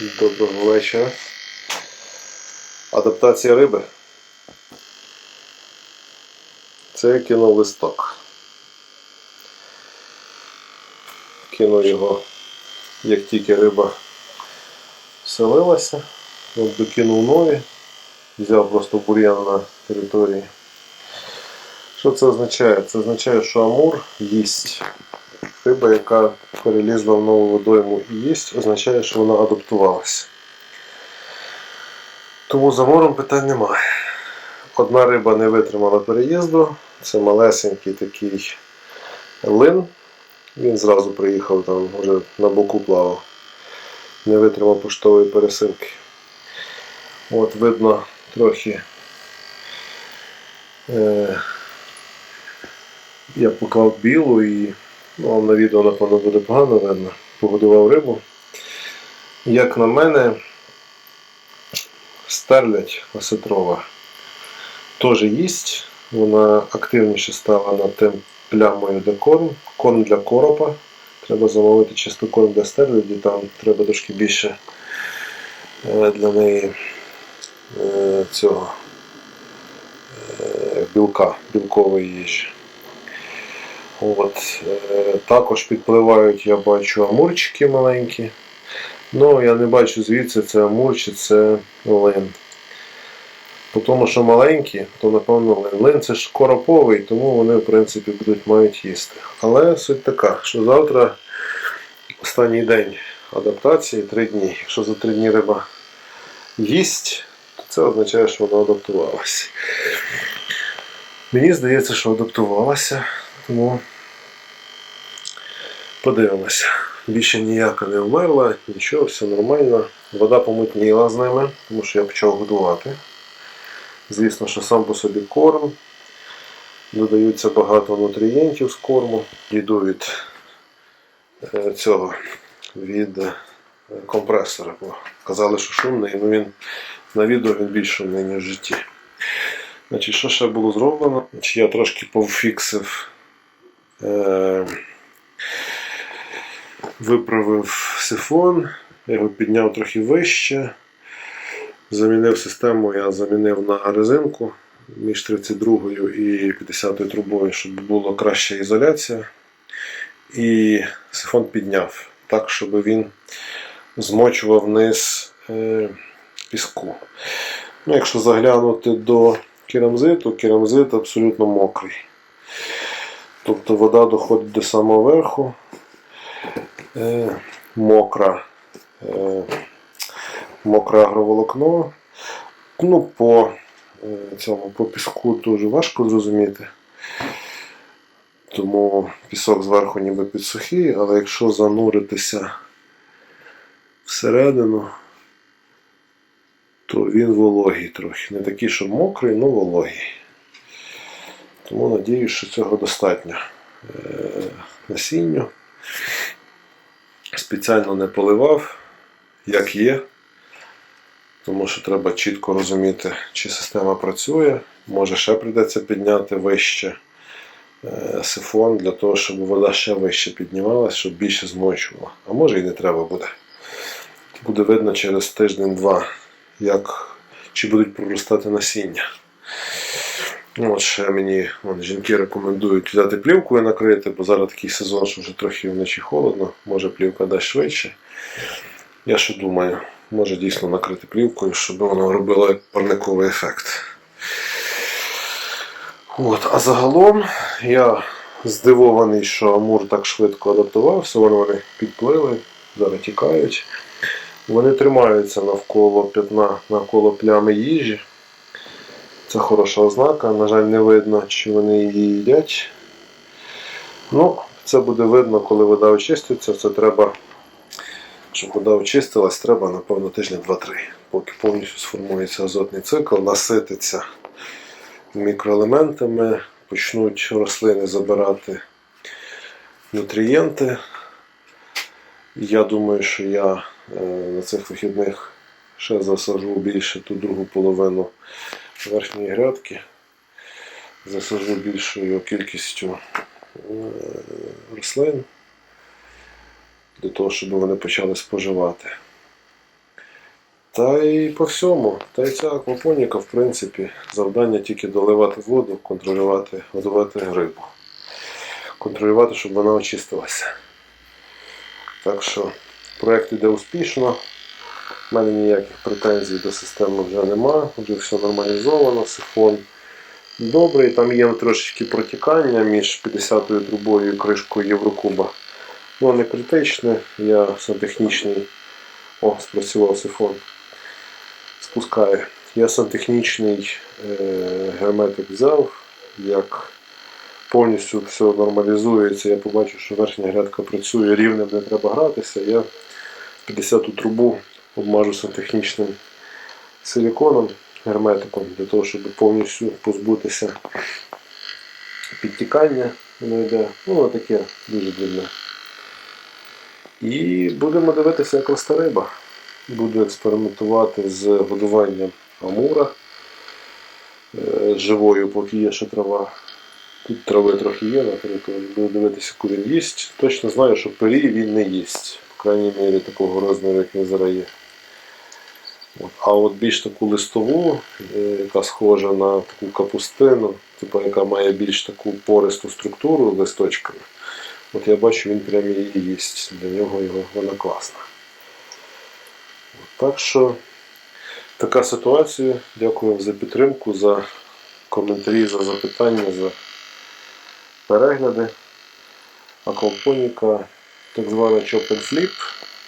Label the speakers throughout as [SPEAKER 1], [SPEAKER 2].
[SPEAKER 1] Доброго вечора. Адаптація риби. Це я кинув листок. Кинув його, як тільки риба вселилася. От докинув нові. Взяв просто бур'ян на території. Що це означає? Це означає, що амур їсть. Риба, яка перелізла в нову водойму і їсть, означає, що вона адаптувалася. Тому за морем питань немає. Одна риба не витримала переїзду. Це малесенький такий лин. Він зразу приїхав там, вже на боку плавав. Не витримав поштової пересилки. От видно трохи. Е, я поклав білу і ну, вам на відео, напевно, буде погано видно. Погодував рибу. Як на мене, стерлядь осетрова теж їсть. Вона активніше стала над тим плямою, де корм. Корм для коропа. Треба замовити чисто корм для стерляді, там треба трошки більше е, для неї е, цього е, білка, білкової їжі. От, е, також підпливають, я бачу амурчики маленькі. Ну, я не бачу звідси це амур чи це лин. По тому, що маленькі, то напевно лин. Лин це ж короповий, тому вони в принципі будуть мають їсти. Але суть така, що завтра останній день адаптації, три дні. Якщо за три дні риба їсть, то це означає, що вона адаптувалася. Мені здається, що адаптувалася, тому подивимося. Більше ніяка не вмерла, нічого, все нормально. Вода помутніла з ними, тому що я почав годувати. Звісно, що сам по собі корм. Додаються багато нутрієнтів з корму. Йду від е, цього, від е, компресора. Бо казали, що шумний, ну він на відео він більш шумний, ніж в житті. Значить, що ще було зроблено? Я трошки повфіксив, е, виправив сифон, я його підняв трохи вище. Замінив систему, я замінив на резинку між 32 і 50 трубою, щоб була краща ізоляція. І сифон підняв так, щоб він змочував вниз е, піску. Ну, якщо заглянути до керамзиту, керамзит абсолютно мокрий. Тобто вода доходить до самого верху, е, мокра. Е, мокре агроволокно. Ну, по е, цьому по піску дуже важко зрозуміти. Тому пісок зверху ніби підсухий, але якщо зануритися всередину, то він вологий трохи. Не такий, що мокрий, але вологий. Тому надіюсь, що цього достатньо е, насінню. Спеціально не поливав, як є тому що треба чітко розуміти, чи система працює. Може ще прийдеться підняти вище е, сифон для того, щоб вода ще вище піднімалася, щоб більше змочувала. А може і не треба буде. Буде видно через тиждень-два, як, чи будуть проростати насіння. Ну, От ще мені вон, жінки рекомендують взяти плівкою накрити, бо зараз такий сезон, що вже трохи вночі холодно, може плівка дасть швидше. Я ще думаю, може дійсно накрити плівкою, щоб воно робило парниковий ефект. От, А загалом я здивований, що Амур так швидко адаптувався, вони, вони підплили, зараз тікають. Вони тримаються навколо п'ятна, навколо плями їжі. Це хороша ознака. На жаль, не видно, чи вони її їдять. Ну, це буде видно, коли вода очиститься. Це треба щоб вода очистилась, треба, напевно, тижня 2-3, поки повністю сформується азотний цикл, насититься мікроелементами, почнуть рослини забирати нутрієнти. Я думаю, що я е, на цих вихідних ще засажу більше ту другу половину верхньої грядки. Засажу більшою кількістю е, рослин для того, щоб вони почали споживати. Та й по всьому. Та й ця аквапоніка, в принципі, завдання тільки доливати воду, контролювати, годувати рибу. Контролювати, щоб вона очистилася. Так що проєкт іде успішно. У мене ніяких претензій до системи вже нема, вже все нормалізовано, сифон добрий, там є трошечки протікання між 50-ю трубою і кришкою Єврокуба. Ну, не критичне, я сантехнічний. О, спрацював сифон. Спускаю. Я сантехнічний е, герметик взяв, як повністю все нормалізується, я побачу, що верхня грядка працює, рівнем не треба гратися. Я 50-ту трубу обмажу сантехнічним силіконом, герметиком, для того, щоб повністю позбутися підтікання. Воно йде, ну, таке дуже дрібне. І будемо дивитися, як росте риба. Буду експериментувати з годуванням амура е, живою, поки є ще трава. Тут трави трохи є на території, буду дивитися, яку він їсть. Точно знаю, що пирі він не їсть. По крайній мірі такого розміру, як він зараз є. А от більш таку листову, е, яка схожа на таку капустину, типу, яка має більш таку пористу структуру листочками. От я бачу, він прям її їсть. Для нього його вона класна. От, так що така ситуація. Дякую вам за підтримку, за коментарі, за запитання, за перегляди. Аквапоніка, так звана Flip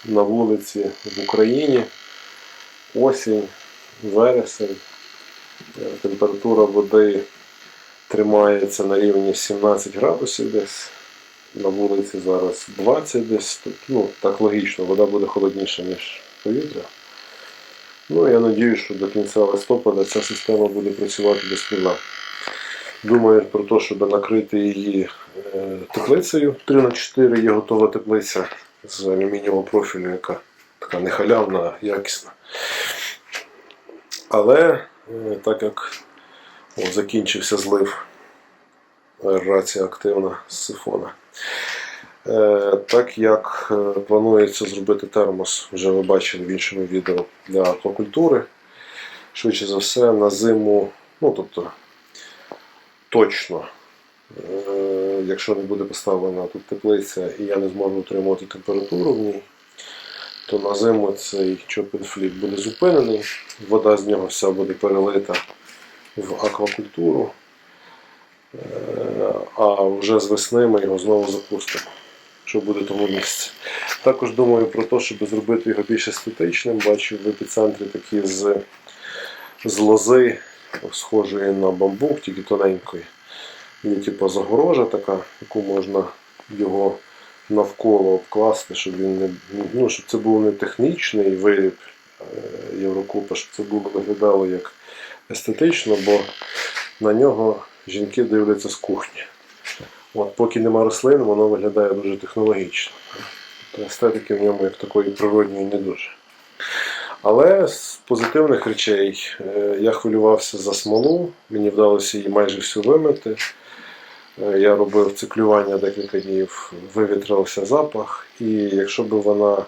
[SPEAKER 1] на вулиці в Україні. Осінь, вересень. Е, Температура води тримається на рівні 17 градусів десь. На вулиці зараз 20 десь. Ну, так логічно, вода буде холодніша, ніж повітря. Ну, я сподіваюся, що до кінця листопада ця система буде працювати без проблем. Думаю про те, щоб накрити її е, теплицею 3х4 є готова теплиця з алюмінієвого профілю, яка така не халявна, а якісна. Але е, так як о, закінчився злив аерація активна з сифона. Е, Так як е, планується зробити термос, вже ви бачили в іншому відео для аквакультури. Швидше за все, на зиму, ну тобто точно, якщо не буде поставлена тут теплиця і я не зможу утримувати температуру в ній, то на зиму цей чопінфліп буде зупинений, вода з нього вся буде перелита в аквакультуру. Е, А вже з весни ми його знову запустимо, що буде тому місці. Також думаю про те, щоб зробити його більш естетичним. Бачу в епіцентрі такі з, з лози, схожої на бамбук, тільки тоненької. Є типу загорожа така, яку можна його навколо обкласти, щоб він не ну, щоб це був не технічний виріб е, Єврокупа, щоб це було виглядало як естетично, бо на нього жінки дивляться з кухні. От, поки нема рослин, воно виглядає дуже технологічно. Тобто естетики в ньому як такої природньої не дуже. Але з позитивних речей е, я хвилювався за смолу, мені вдалося її майже всю вимити. Я робив циклювання декілька днів, вивітрився запах, і якщо б вона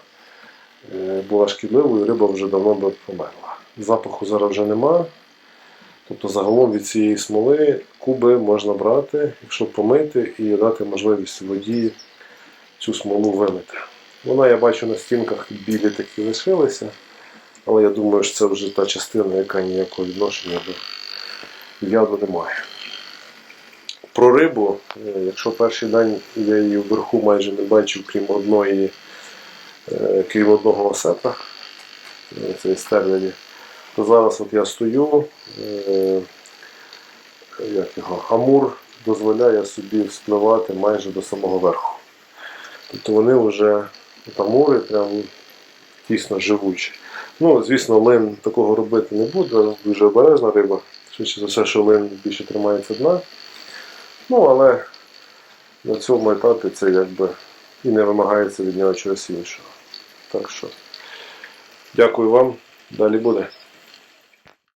[SPEAKER 1] е, була шкідливою, риба вже давно б померла. Запаху зараз вже нема. Тобто загалом від цієї смоли куби можна брати, якщо помити, і дати можливість воді цю смолу вимити. Вона, я бачу, на стінках білі такі лишилися, але я думаю, що це вже та частина, яка ніякого відношення до яду не має. Про рибу, е, якщо перший день я її вверху майже не бачив, крім одної, е, крім одного осета, е, це стерлені, то зараз от я стою, як його, амур дозволяє собі вспливати майже до самого верху. Тобто вони вже амури прям дійсно живучі. Ну, звісно, лин такого робити не буде, дуже обережна риба. Швидше за все, що лин більше тримається дна. Ну, але на цьому етапі це якби і не вимагається від нього чогось іншого. Так що, дякую вам, далі буде.